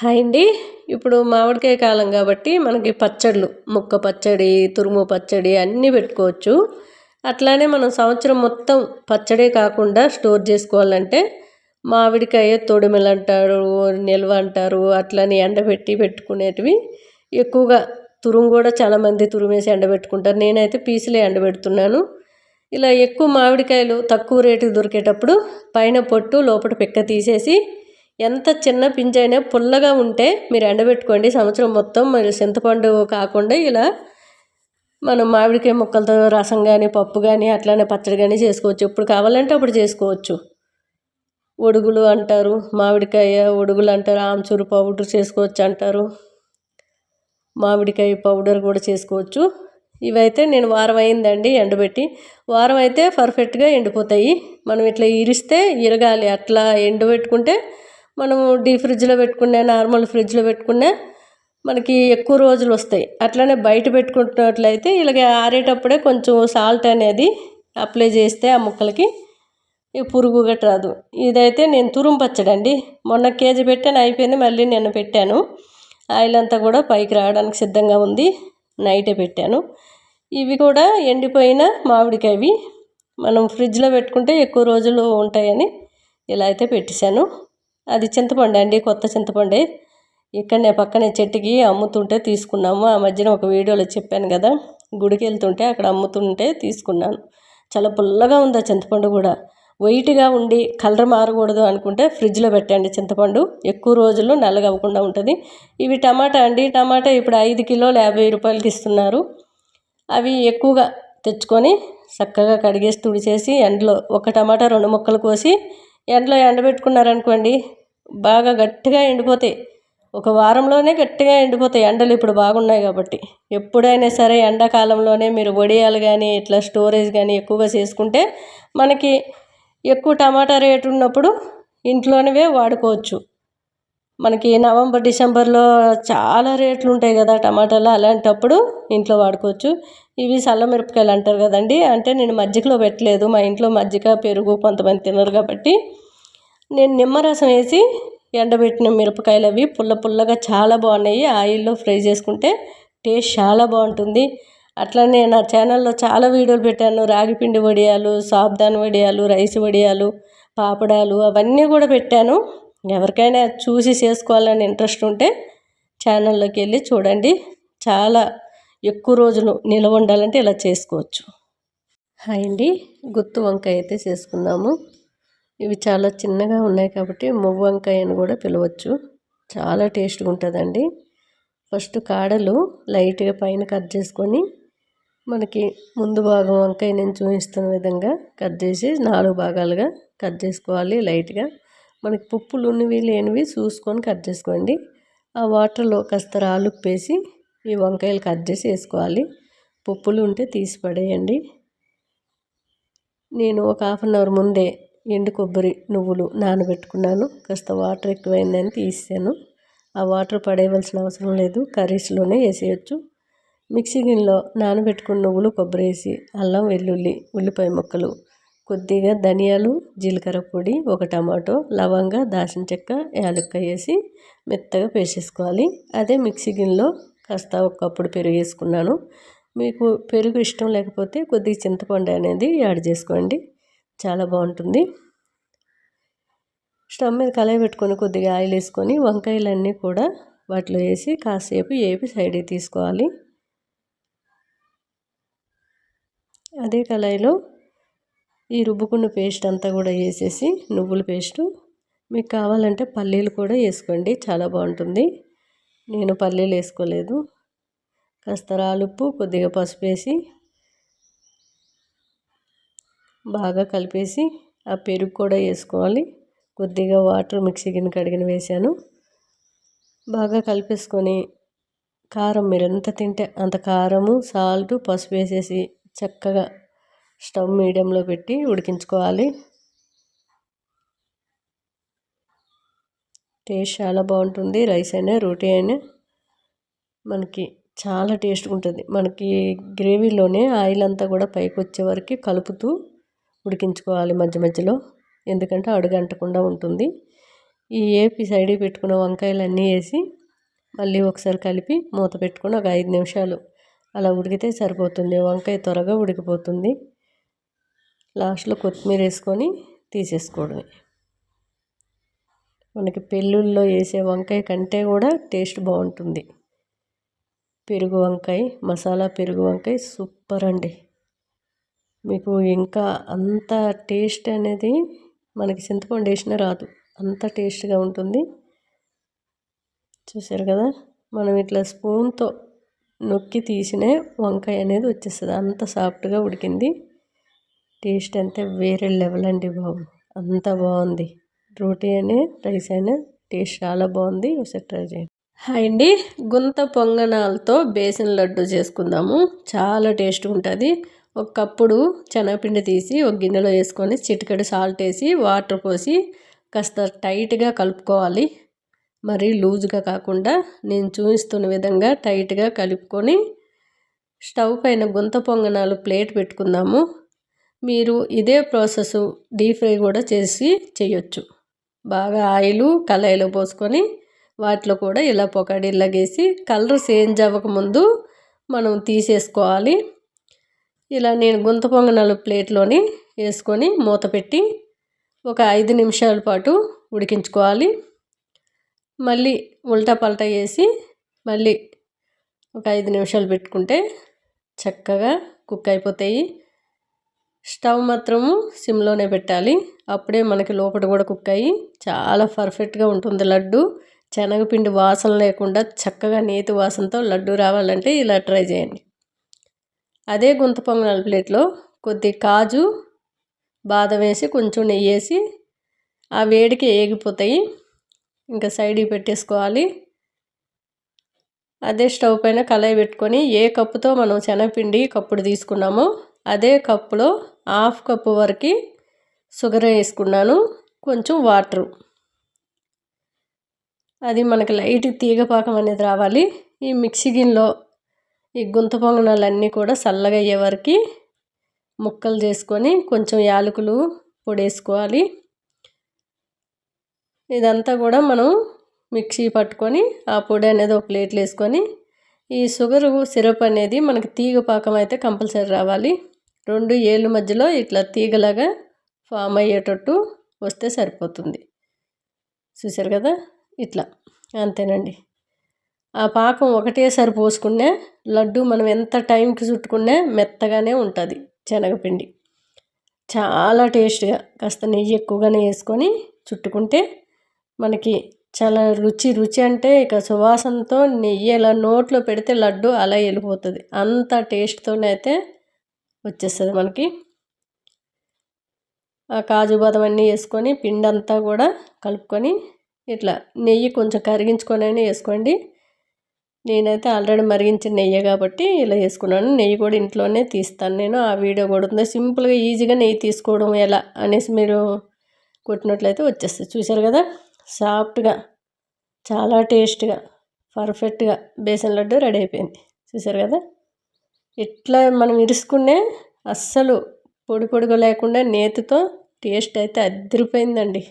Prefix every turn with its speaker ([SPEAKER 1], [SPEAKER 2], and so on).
[SPEAKER 1] Hi అండి. ఇప్పుడు మామిడికాయ కాలం కాబట్టి మనకి పచ్చళ్ళు ముక్క పచ్చడి తురుము పచ్చడి అన్నీ పెట్టుకోవచ్చు. అట్లానే మనం సంవత్సరం మొత్తం పచ్చడే కాకుండా స్టోర్ చేసుకోవాలంటే మామిడికాయ తొడిమెలు అంటారు నిల్వ అంటారు అట్లని ఎండబెట్టి పెట్టుకునేటివి. ఎక్కువగా తురుము కూడా చాలామంది తురుమేసి ఎండబెట్టుకుంటారు. నేనైతే పీసులే ఎండబెడుతున్నాను. ఇలా ఎక్కువ మామిడికాయలు తక్కువ రేటుకి దొరికేటప్పుడు పైన పొట్టు లోపల పిక్క తీసేసి ఎంత చిన్న పింజైనా పుల్లగా ఉంటే మీరు ఎండబెట్టుకోండి. సంవత్సరం మొత్తం మరి చింతపండు కాకుండా ఇలా మనం మామిడికాయ ముక్కలతో రసం కానీ పప్పు కానీ అట్లానే పచ్చడి కానీ చేసుకోవచ్చు. ఎప్పుడు కావాలంటే అప్పుడు చేసుకోవచ్చు. ఒడుగులు అంటారు మామిడికాయ ఒడుగులు అంటారు ఆమ్చూరు పౌడర్ చేసుకోవచ్చు అంటారు. మామిడికాయ పౌడర్ కూడా చేసుకోవచ్చు. ఇవైతే నేను వారం అయిందండి ఎండబెట్టి. వారం అయితే పర్ఫెక్ట్గా ఎండిపోతాయి. మనం ఇట్లా ఇరిస్తే ఇరగాలి. అట్లా ఎండబెట్టుకుంటే మనము డీ ఫ్రిడ్జ్లో పెట్టుకునే నార్మల్ ఫ్రిడ్జ్లో పెట్టుకునే మనకి ఎక్కువ రోజులు వస్తాయి. అట్లనే బయట పెట్టుకుంటున్నట్లయితే ఇలాగ ఆరేటప్పుడే కొంచెం సాల్ట్ అనేది అప్లై చేస్తే ఆ ముక్కలకి పురుగు గట్ట రాదు. ఇదైతే నేను తురుము పచ్చడండి మొన్న కేజీ పెట్టాను అయిపోయింది. మళ్ళీ నేను పెట్టాను. ఆయిల్ అంతా కూడా పైకి రావడానికి సిద్ధంగా ఉంది. నైటే పెట్టాను. ఇవి కూడా ఎండిపోయిన మామిడికాయవి మనం ఫ్రిడ్జ్లో పెట్టుకుంటే ఎక్కువ రోజులు ఉంటాయని ఇలా అయితే పెట్టేశాను. అది చింతపండు అండి కొత్త చింతపండు. ఇక్కడనే పక్కనే చెట్టుకి అమ్ముతుంటే తీసుకున్నాము. ఆ మధ్యన ఒక వీడియోలో చెప్పాను కదా గుడికి వెళ్తుంటే అక్కడ అమ్ముతుంటే తీసుకున్నాను. చాలా పుల్లగా ఉంది ఆ చింతపండు కూడా. వైట్గా ఉండి కలర్ మారకూడదు అనుకుంటే ఫ్రిడ్జ్లో పెట్టండి చింతపండు. ఎక్కువ రోజులు నల్లగా అవ్వకుండా ఉంటుంది. ఇవి టమాటా అండి టమాటా ఇప్పుడు ఐదు కిలోలు యాభై రూపాయలకి ఇస్తున్నారు. అవి ఎక్కువగా తెచ్చుకొని చక్కగా కడిగేసి తుడిచేసి ఎండలో ఒక టమాటా రెండు ముక్కలు కోసి ఎండలో ఎండబెట్టుకున్నారనుకోండి బాగా గట్టిగా ఎండిపోతాయి. ఒక వారంలోనే గట్టిగా ఎండిపోతాయి. ఎండలు ఇప్పుడు బాగున్నాయి కాబట్టి. ఎప్పుడైనా సరే ఎండాకాలంలోనే మీరు వడియాలు కానీ ఇట్లా స్టోరేజ్ కానీ ఎక్కువగా చేసుకుంటే మనకి ఎక్కువ టమాటా రేటు ఉన్నప్పుడు ఇంట్లోనివే వాడుకోవచ్చు. మనకి నవంబర్ డిసెంబర్లో చాలా రేట్లు ఉంటాయి కదా టమాటాలు. అలాంటప్పుడు ఇంట్లో వాడుకోవచ్చు. ఇవి సల్లమిరపకాయలు అంటారు కదండి. అంటే నేను మజ్జిగలో పెట్టలేదు. మా ఇంట్లో మజ్జిగ పెరుగు కొంతమంది తినరు కాబట్టి నేను నిమ్మరసం వేసి ఎండబెట్టిన మిరపకాయలు అవి పుల్ల పుల్లగా చాలా బాగున్నాయి. ఆయిల్లో ఫ్రై చేసుకుంటే టేస్ట్ చాలా బాగుంటుంది. అట్లనే నా ఛానల్లో చాలా వీడియోలు పెట్టాను. రాగిపిండి వడియాలు సాబ్దాన్ వడియాలు రైస్ వడియాలు పాపడాలు అవన్నీ కూడా పెట్టాను. ఎవరికైనా చూసి చేసుకోవాలని ఇంట్రెస్ట్ ఉంటే ఛానల్లోకి వెళ్ళి చూడండి. చాలా ఎక్కువ రోజులు నిలవ ఉండాలంటే ఇలా చేసుకోవచ్చు. హాయ్ అండి. గుత్తు వంకాయ అయితే చేసుకున్నాము ఇవి చాలా చిన్నగా ఉన్నాయి కాబట్టి మువ్వ వంకాయ అని కూడా పిలవచ్చు. చాలా టేస్ట్గా ఉంటుందండి. ఫస్ట్ కాడలు లైట్గా పైన కట్ చేసుకొని మనకి ముందు భాగం వంకాయ నేను చూపిస్తున్న విధంగా కట్ చేసి నాలుగు భాగాలుగా కట్ చేసుకోవాలి లైట్గా. మనకి పుప్పులు ఉన్నవి లేనివి చూసుకొని కట్ చేసుకోండి. ఆ వాటర్లో కాస్త రాలుప్పేసి ఈ వంకాయలు కట్ చేసి వేసుకోవాలి. పుప్పులు ఉంటే తీసి పడేయండి. నేను ఒక హాఫ్ అన్ అవర్ ముందే ఎండు కొబ్బరి నువ్వులు నానబెట్టుకున్నాను. కాస్త వాటర్ ఎక్కువైందని తీసాను ఆ వాటర్ పడేయవలసిన అవసరం లేదు. కర్రీస్లోనే వేసేయచ్చు. మిక్సీ గిన్నెలో నానబెట్టుకున్న నువ్వులు కొబ్బరి వేసి అల్లం వెల్లుల్లి ఉల్లిపాయ ముక్కలు కొద్దిగా ధనియాలు జీలకర్ర పొడి ఒక టమాటో లవంగ దాచిన చెక్క యాలక్కాయ వేసి మెత్తగా పేసేసుకోవాలి. అదే మిక్సీ గిన్నెలో కాస్త ఒకప్పుడు పెరుగు వేసుకున్నాను. మీకు పెరుగు ఇష్టం లేకపోతే కొద్దిగా చింతపండు అనేది యాడ్ చేసుకోండి. చాలా బాగుంటుంది. స్టవ్ మీద కళాయి పెట్టుకొని కొద్దిగా ఆయిల్ వేసుకొని వంకాయలన్నీ కూడా వాటిలో వేసి కాసేపు ఏపి సైడ్కి తీసుకోవాలి. అదే కళాయిలో ఈ రుబ్బుకున్న పేస్ట్ అంతా కూడా వేసేసి నువ్వుల పేస్టు. మీకు కావాలంటే పల్లీలు కూడా వేసుకోండి చాలా బాగుంటుంది. నేను పల్లీలు వేసుకోలేదు. కాస్త రాలుప్పు కొద్దిగా పసుపు వేసి బాగా కలిపేసి ఆ పెరుగు కూడా వేసుకోవాలి. కొద్దిగా వాటర్ మిక్సీ గిన్నె కడిగిన వేసాను బాగా కలిపేసుకొని కారం మీరు ఎంత తింటే అంత కారము సాల్ట్ పసుపు వేసేసి చక్కగా స్టవ్ మీడియంలో పెట్టి ఉడికించుకోవాలి. టేస్ట్ చాలా బాగుంటుంది. రైస్ అయినా రోటీ అయినా మనకి చాలా టేస్ట్గా ఉంటుంది. మనకి గ్రేవీలోనే ఆయిల్ అంతా కూడా పైకి వచ్చే వరకు కలుపుతూ ఉడికించుకోవాలి మధ్య మధ్యలో. ఎందుకంటే అడుగంటకుండా ఉంటుంది. ఈ ఏపి సైడ్ పెట్టుకున్న వంకాయలు అన్నీ వేసి మళ్ళీ ఒకసారి కలిపి మూత పెట్టుకుని ఒక ఐదు నిమిషాలు అలా ఉడికితే సరిపోతుంది. వంకాయ త్వరగా ఉడికిపోతుంది. లాస్ట్లో కొత్తిమీర వేసుకొని తీసేసుకోవడమే. మనకి పెళ్ళిళ్ళలో వేసే వంకాయ కంటే కూడా టేస్ట్ బాగుంటుంది. పెరుగు వంకాయ మసాలా పెరుగు వంకాయ సూపర్ అండి. మీకు ఇంకా అంత టేస్ట్ అనేది మనకి చింతపండు వేసినా రాదు. అంత టేస్ట్గా ఉంటుంది. చూసారు కదా? మనం ఇట్లా స్పూన్తో నొక్కి తీసిన వంకాయ అనేది వచ్చేస్తుంది. అంత సాఫ్ట్గా ఉడికింది. టేస్ట్ అంతే వేరే లెవెల్ అండి బాబు. అంత బాగుంది. రోటీ అని రైస్ అయినా టేస్ట్ చాలా బాగుంది. ఒకసారి ట్రై చేయండి. హాయ్ అండి. గుంత పొంగనాలతో బేసన్ లడ్డు చేసుకుందాము. చాలా టేస్ట్ ఉంటుంది. ఒక కప్పుడు శనగపిండి తీసి ఒక గిన్నెలో వేసుకొని చిటికెడు సాల్ట్ వేసి వాటర్ పోసి కాస్త టైట్గా కలుపుకోవాలి. మరీ లూజ్గా కాకుండా నేను చూపిస్తున్న విధంగా టైట్గా కలుపుకొని స్టవ్ పైన గుంత పొంగనాలు ప్లేట్ పెట్టుకుందాము. మీరు ఇదే ప్రాసెస్ డీప్ ఫ్రై కూడా చేసి చేయొచ్చు. బాగా ఆయిల్ కళాయిలో పోసుకొని వాటిలో కూడా ఇలా పొకడిల్లగేసి కలర్ చేంజ్ అవ్వకముందు మనం తీసేసుకోవాలి. ఇలా నేను గుంత పొంగనాలు ప్లేట్లోని వేసుకొని మూత పెట్టి ఒక ఐదు నిమిషాల పాటు ఉడికించుకోవాలి. మళ్ళీ ఉల్టా పల్టా వేసి మళ్ళీ ఒక ఐదు నిమిషాలు పెట్టుకుంటే చక్కగా కుక్ అయిపోతాయి. స్టవ్ మాత్రము సిమ్లోనే పెట్టాలి. అప్పుడే మనకి లోపల కూడా కుక్ అయ్యి చాలా పర్ఫెక్ట్గా ఉంటుంది లడ్డు. శనగపిండి వాసన లేకుండా చక్కగా నేతి వాసనతో లడ్డు రావాలంటే ఇలా ట్రై చేయండి. అదే గుంత పొంగనాల ప్లేట్లో కొద్ది కాజు బాదం వేసి కొంచెం నెయ్యి వేసి ఆ వేడికి ఏగిపోతాయి. ఇంకా సైడ్కి పెట్టేసుకోవాలి. అదే స్టవ్ పైన కళాయి పెట్టుకొని ఏ కప్పుతో మనం శనగపిండి కప్పుడు తీసుకున్నామో అదే కప్పులో హాఫ్ కప్పు వరకు షుగర్ వేసుకున్నాను. కొంచెం వాటరు. అది మనకి లైట్ తీగపాకం అనేది రావాలి. ఈ మిక్సీ గిన్నెలో ఈ గుంత పొంగనాలన్నీ కూడా చల్లగా అయ్యే వరకు ముక్కలు చేసుకొని కొంచెం యాలకులు పొడి వేసుకోవాలి ఇదంతా కూడా మనం మిక్సీ పట్టుకొని ఆ పొడి అనేది ఒక ప్లేట్లో వేసుకొని ఈ షుగరు సిరప్ అనేది మనకి తీగ పాకం అయితే కంపల్సరీ రావాలి. రెండు ఏళ్ళ మధ్యలో ఇట్లా తీగలాగా ఫామ్ అయ్యేటట్టు వస్తే సరిపోతుంది. చూసారు కదా? ఇట్లా. అంతేనండి. ఆ పాకం ఒకటేసారి పోసుకునే లడ్డు మనం ఎంత టైంకి చుట్టుకున్నా మెత్తగానే ఉంటుంది శనగపిండి. చాలా టేస్ట్గా కాస్త నెయ్యి ఎక్కువగానే వేసుకొని చుట్టుకుంటే మనకి చాలా రుచి రుచి అంటే ఇక సువాసనతో నెయ్యి ఇలా నోట్లో పెడితే లడ్డు అలా వెళ్ళిపోతుంది. అంత టేస్ట్తోనే అయితే వచ్చేస్తుంది మనకి. ఆ కాజు బాదం అన్నీ వేసుకొని పిండి అంతా కూడా కలుపుకొని ఇట్లా నెయ్యి కొంచెం కరిగించుకొని అయినా వేసుకోండి. నేనైతే ఆల్రెడీ మరిగించిన నెయ్యి కాబట్టి ఇలా వేసుకున్నాను నెయ్యి కూడా ఇంట్లోనే తీస్తాను నేను. ఆ వీడియో కూడా ఉంది. సింపుల్గా ఈజీగా నెయ్యి తీసుకోవడం ఎలా అనేసి మీరు కొట్టినట్లయితే వచ్చేస్తుంది. చూసారు కదా? సాఫ్ట్గా చాలా టేస్ట్గా పర్ఫెక్ట్గా బేసన్ లడ్డు రెడీ అయిపోయింది. చూసారు కదా? ఇట్లా మనం ఇరుసుకునే అస్సలు పొడి పొడిగా లేకుండా నేతితో టేస్ట్ అయితే అదిరిపోయిందండి.